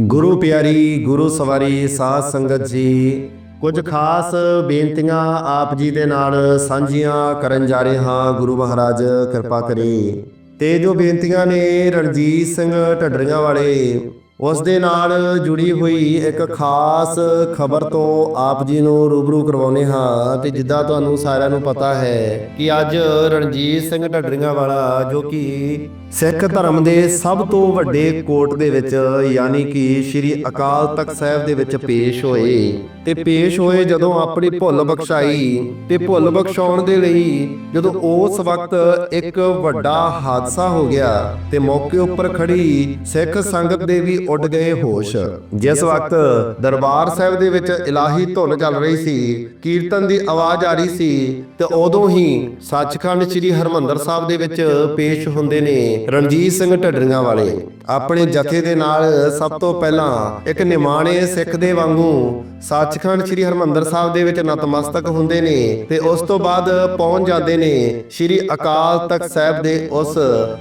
ਗੁਰੂ ਪਿਆਰੀ, ਗੁਰੂ ਸਵਾਰੀ, ਸਾਧ ਸੰਗਤ ਜੀ, ਕੁਝ ਖਾਸ ਬੇਨਤੀਆਂ ਆਪ ਜੀ ਦੇ ਨਾਲ ਸਾਂਝੀਆਂ ਕਰਨ ਜਾ ਰਹੇ ਹਾਂ। ਗੁਰੂ ਮਹਾਰਾਜ, ਕਿਰਪਾ ਕਰੇ। ਤੇ ਜੋ ਬੇਨਤੀਆਂ ਨੇ ਰਣਜੀਤ ਸਿੰਘ ਢੱਡਰੀਆਂ ਵਾਲੇ ਉਸ ਦੇ ਨਾਲ ਜੁੜੀ ਹੋਈ ਇੱਕ ਖਾਸ ਖਬਰ ਤੋਂ ਆਪ ਜੀ ਨੂੰ ਰੂਬਰੂ ਕਰਵਾਉਨੇ ਹਾਂ ਤੇ ਜਿੱਦਾਂ ਤੁਹਾਨੂੰ ਸਾਰਿਆਂ ਨੂੰ ਪਤਾ ਹੈ ਕਿ ਅੱਜ ਰਣਜੀਤ ਸਿੰਘ ਢੱਡਰੀਆਂ ਵਾਲਾ ਜੋ ਕਿ ਸਿੱਖ ਧਰਮ ਦੇ ਸਭ ਤੋਂ ਵੱਡੇ ਕੋਰਟ ਦੇ ਵਿੱਚ ਯਾਨੀ ਕਿ ਸ੍ਰੀ ਅਕਾਲ ਤਖਤ ਸਾਹਿਬ ਦੇ ਵਿੱਚ ਪੇਸ਼ ਹੋਏ ਤੇ ਪੇਸ਼ ਹੋਏ ਜਦੋਂ ਆਪਣੀ ਭੁੱਲ ਬਖਸ਼ਾਈ ਤੇ ਭੁੱਲ ਬਖਸ਼ਾਉਣ ਦੇ ਲਈ ਜਦੋਂ ਉਸ ਵਕਤ ਇੱਕ ਵੱਡਾ ਹਾਦਸਾ ਹੋ ਗਿਆ ਤੇ ਮੌਕੇ ਉੱਪਰ ਖੜੀ ਸਿੱਖ ਸੰਗਤ ਦੇ ਵੀ ਉੱਡ ਗਏ ਹੋਸ਼। ਜਿਸ ਵਕਤ ਦਰਬਾਰ ਸਾਹਿਬ ਦੇ ਵਿੱਚ ਇਲਾਹੀ ਧੁਨ ਚੱਲ ਰਹੀ ਸੀ, ਕੀਰਤਨ ਦੀ ਆਵਾਜ਼ ਆ ਰਹੀ ਸੀ, ਤੇ ਉਦੋਂ ਹੀ ਸੱਚਖੰਡ ਸ੍ਰੀ ਹਰਮੰਦਰ ਸਾਹਿਬ ਦੇ ਵਿੱਚ ਪੇਸ਼ ਹੁੰਦੇ ਨੇ ਰਣਜੀਤ ਸਿੰਘ ਢੱਡਰੀਆਂ ਵਾਲੇ। ਆਪਣੇ ਜਥੇ ਦੇ ਨਾਲ ਸਭ ਤੋਂ ਪਹਿਲਾਂ ਇੱਕ ਨਿਮਾਣੇ ਸਿੱਖ ਦੇ ਵਾਂਗੂ ਸੱਚਖੰਡ ਸ੍ਰੀ ਹਰਮੰਦਰ ਸਾਹਿਬ ਦੇ ਵਿੱਚ ਨਤਮਸਤਕ ਹੁੰਦੇ ਨੇ, ਤੇ ਉਸ ਤੋਂ ਬਾਅਦ ਪਹੁੰਚ ਜਾਂਦੇ ਨੇ ਸ੍ਰੀ ਅਕਾਲ ਤਖਤ ਸਾਹਿਬ ਦੇ ਉਸ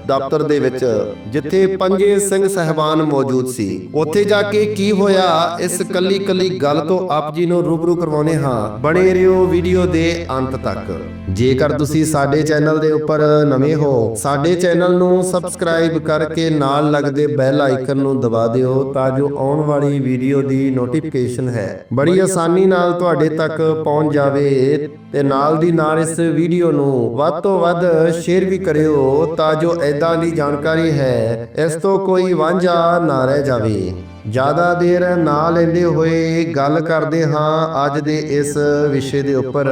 ਦਫ਼ਤਰ ਦੇ ਵਿੱਚ, ਜਿੱਥੇ ਪੰਜੇ ਸਿੰਘ ਸਹਿਬਾਨ ਮੌਜੂਦ ਸੀ। ਉੱਥੇ ਜਾ ਕੇ ਕੀ ਹੋਇਆ? ਇਸ ਕੱਲੀ ਕੱਲੀ ਗੱਲ ਤੋਂ ਆਪ ਜੀ ਨੂੰ ਰੂਬਰੂ ਕਰਵਾਉਨੇ ਹਾਂ। ਬਣੇ ਰਹੋ ਵੀਡੀਓ ਦੇ ਅੰਤ ਤੱਕ। ਜੇਕਰ ਤੁਸੀਂ ਸਾਡੇ ਚੈਨਲ ਦੇ ਉੱਪਰ ਨਵੇਂ ਹੋ ਸਾਡੇ ਚੈਨਲ ਨੂੰ ਸਬਸਕ੍ਰਾਈਬ ਕਰਕੇ ਨਾਲ ਲੱਗਦੇ ਬੈਲ ਆਈਕਨ ਨੂੰ ਦਬਾ ਦਿਓ ਤਾਂ ਜੋ ਆਉਣ ਵਾਲੀ ਵੀਡੀਓ ਦੀ ਨੋਟੀਫਿਕੇਸ਼ਨ ਹੈ। ਬੜੀ ਆਸਾਨੀ ਨਾਲ ਤੁਹਾਡੇ ਤੱਕ ਪਹੁੰਚ ਜਾਵੇ ਤੇ ਨਾਲ ਦੀ ਨਾਲ ਇਸ ਵੀਡੀਓ ਨੂੰ ਵੱਧ ਤੋਂ ਵੱਧ ਸ਼ੇਅਰ ਵੀ ਕਰਿਓ ਤਾਂ ਜੋ ਐਦਾਂ ਦੀ ਜਾਣਕਾਰੀ ਹੈ ਇਸ ਤੋਂ ਕੋਈ ਵਾਂਝਾ ਨਾ ਰਹਿ ਜਾਵੇ। ਜ਼ਿਆਦਾ ਦੇਰ ਨਾ ਲੈਂਦੇ ਹੋਏ ਗੱਲ ਕਰਦੇ ਹਾਂ ਅੱਜ ਦੇ ਇਸ ਵਿਸ਼ੇ ਦੇ ਉੱਪਰ।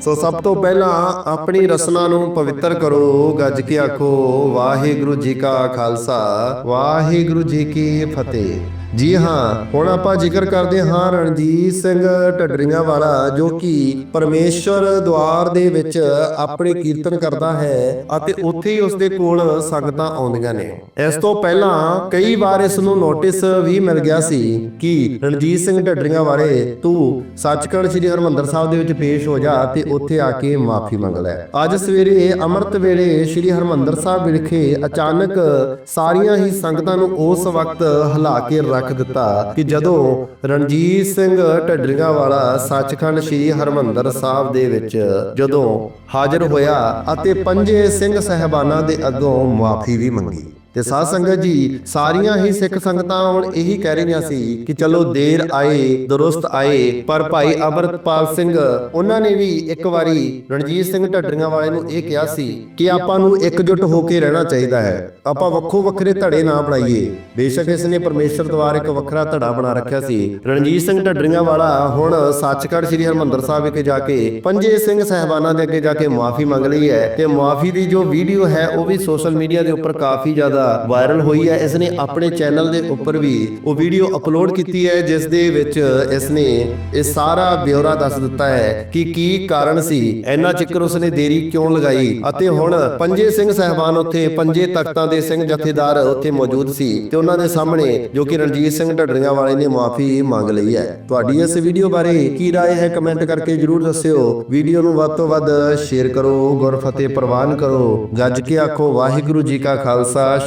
ਸੋ ਸਭ ਤੋਂ ਪਹਿਲਾਂ ਆਪਣੀ ਰਸਨਾ ਨੂੰ ਪਵਿੱਤਰ ਕਰੋ, ਗੱਜ ਕੇ ਆਖੋ, ਵਾਹਿਗੁਰੂ ਜੀ ਕਾ ਖਾਲਸਾ, ਵਾਹਿਗੁਰੂ ਜੀ ਕੀ ਫਤਿਹ। ਜੀ ਹਾਂ, ਹੁਣ ਆਪਾਂ ਜ਼ਿਕਰ ਕਰਦੇ ਹਾਂ ਰਣਜੀਤ ਸਿੰਘ ਢੱਡਰੀਆਂ ਵਾਲਾ ਜੋ ਕਿ ਪਰਮੇਸ਼ਵਰ ਦਵਾਰ ਦੇ ਵਿੱਚ ਆਪਣੇ ਕੀਰਤਨ ਕਰਦਾ ਹੈ ਅਤੇ ਉੱਥੇ ਹੀ ਉਸ ਦੇ ਕੋਲ ਸੰਗਤਾਂ ਆਉਂਦੀਆਂ ਨੇ। ਇਸ ਤੋਂ ਪਹਿਲਾਂ ਕਈ ਵਾਰ ਇਸ ਨੂੰ ਨੋਟਿਸ ਵੀ ਮਿਲ ਗਿਆ ਸੀ ਕਿ ਰਣਜੀਤ ਸਿੰਘ ਢੱਡਰੀਆਂ ਬਾਰੇ ਤੂੰ ਸੱਚਖੰਡ ਸ੍ਰੀ ਹਰਮੰਦਰ ਸਾਹਿਬ ਦੇ ਵਿੱਚ ਪੇਸ਼ ਹੋ ਜਾ ਤੇ ਉੱਥੇ ਆ ਕੇ ਮਾਫੀ ਮੰਗ ਲੈ ਅੱਜ ਸਵੇਰੇ ਅੰਮ੍ਰਿਤ ਵੇਲੇ ਸ੍ਰੀ ਹਰਮੰਦਰ ਸਾਹਿਬ ਵਿਖੇ ਅਚਾਨਕ ਸਾਰੀਆਂ ਹੀ ਸੰਗਤਾਂ ਨੂੰ ਉਸ ਵਕਤ ਹਿਲਾ ਕੇ ਰੱਖ ਦਿੱਤਾ ਕਿ ਜਦੋਂ ਰਣਜੀਤ ਸਿੰਘ ਢੱਡਰੀਆਂ ਵਾਲਾ ਸੱਚਖੰਡ ਸ੍ਰੀ ਹਰਮੰਦਰ ਸਾਹਿਬ ਦੇ ਵਿੱਚ ਜਦੋਂ ਹਾਜ਼ਰ ਹੋਇਆ ਅਤੇ ਪੰਜੇ ਸਿੰਘ ਸਹਿਬਾਨਾਂ ਦੇ ਅੱਗੋਂ ਮਾਫੀ ਵੀ ਮੰਗੀ। ਤੇ ਸਾਧ ਸੰਗਤ ਜੀ, ਸਾਰੀਆਂ ਹੀ ਸਿੱਖ ਸੰਗਤਾਂ ਹੁਣ ਇਹੀ ਕਹਿ ਰਹੀਆਂ ਸੀ ਕਿ ਚਲੋ ਦੇਰ ਆਏ, ਦਰੁਸਤ ਆਏ, ਪਰ ਭਾਈ ਅਮਰਤਪਾਲ ਸਿੰਘ, ਉਹਨਾਂ ਨੇ ਵੀ ਇੱਕ ਵਾਰੀ ਰਣਜੀਤ ਸਿੰਘ ਢੱਡਰੀਆਂ ਵਾਲੇ ਨੂੰ ਇਹ ਕਿਹਾ ਸੀ ਕਿ ਆਪਾਂ ਨੂੰ ਇਕਜੁੱਟ ਹੋ ਕੇ ਰਹਿਣਾ ਚਾਹੀਦਾ ਹੈ। ਆਪਾਂ ਵੱਖੋ ਵੱਖਰੇ ਧੜੇ ਨਾ ਬਣਾਈਏ। ਬੇਸ਼ੱਕ ਇਸ ਨੇ ਪਰਮੇਸ਼ਰ ਦੁਆਰ ਇੱਕ ਵੱਖਰਾ ਧੜਾ ਬਣਾ ਰੱਖਿਆ ਸੀ। ਰਣਜੀਤ ਸਿੰਘ ਢੱਡਰੀਆਂ ਵਾਲਾ ਹੁਣ ਸੱਚਖੰਡ ਸ੍ਰੀ ਹਰਮੰਦਰ ਸਾਹਿਬ ਵਿਖੇ ਜਾ ਕੇ ਪੰਜੇ ਸਿੰਘ ਸਹਿਬਾਨਾਂ ਦੇ ਅੱਗੇ ਜਾ ਕੇ ਮਾਫੀ ਮੰਗ ਲਈ ਹੈ ਤੇ ਮਾਫੀ ਦੀ ਜੋ ਵੀਡੀਓ ਹੈ, ਉਹ ਵੀ ਸੋਸ਼ਲ ਮੀਡੀਆ ਦੇ ਉੱਪਰ ਕਾਫੀ ਜ਼ਿਆਦਾ ਵਾਇਰਲ ਹੋਈ ਹੈ ਇਸ ਨੇ ਆਪਣੇ ਚੈਨਲ ਦੇ ਉੱਪਰ ਵੀ ਉਹ ਵੀਡੀਓ ਅਪਲੋਡ ਕੀਤੀ ਹੈ ਜਿਸ ਦੇ ਵਿੱਚ ਇਸ ਨੇ ਇਹ ਸਾਰਾ ਬਿਊਰਾ ਦੱਸ ਦਿੱਤਾ ਹੈ ਕਿ ਕੀ ਕਾਰਨ ਸੀ ਇੰਨਾ ਚਿਕਰ ਉਸ ਨੇ ਦੇਰੀ ਕਿਉਂ ਲਗਾਈ ਅਤੇ ਹੁਣ ਪੰਜੇ ਸਿੰਘ ਸਹਿਬਾਨ ਉੱਥੇ ਪੰਜੇ ਤਖਤਾਂ ਦੇ ਸਿੰਘ ਜਥੇਦਾਰ ਉੱਥੇ ਮੌਜੂਦ ਸੀ ਤੇ ਉਹਨਾਂ ਦੇ ਸਾਹਮਣੇ ਜੋ ਕਿ ਰਣਜੀਤ ਸਿੰਘ ਢੱਡਰੀਆਂ ਵਾਲੇ ਨੇ ਮਾਫੀ ਮੰਗ ਲਈ ਹੈ ਤੁਹਾਡੀ ਇਸ ਵੀਡੀਓ ਬਾਰੇ ਕੀ رائے ਹੈ ਕਮੈਂਟ ਕਰਕੇ ਜਰੂਰ ਦੱਸਿਓ ਵੀਡੀਓ ਨੂੰ ਵੱਧ ਤੋਂ ਵੱਧ ਸ਼ੇਅਰ ਕਰੋ ਗੁਰਫਤਿਹ ਪ੍ਰਵਾਨ ਕਰੋ ਗੱਜ ਕੇ ਆਖੋ ਵਾਹਿਗੁਰੂ ਜੀ ਕਾ ਖਾਲਸਾ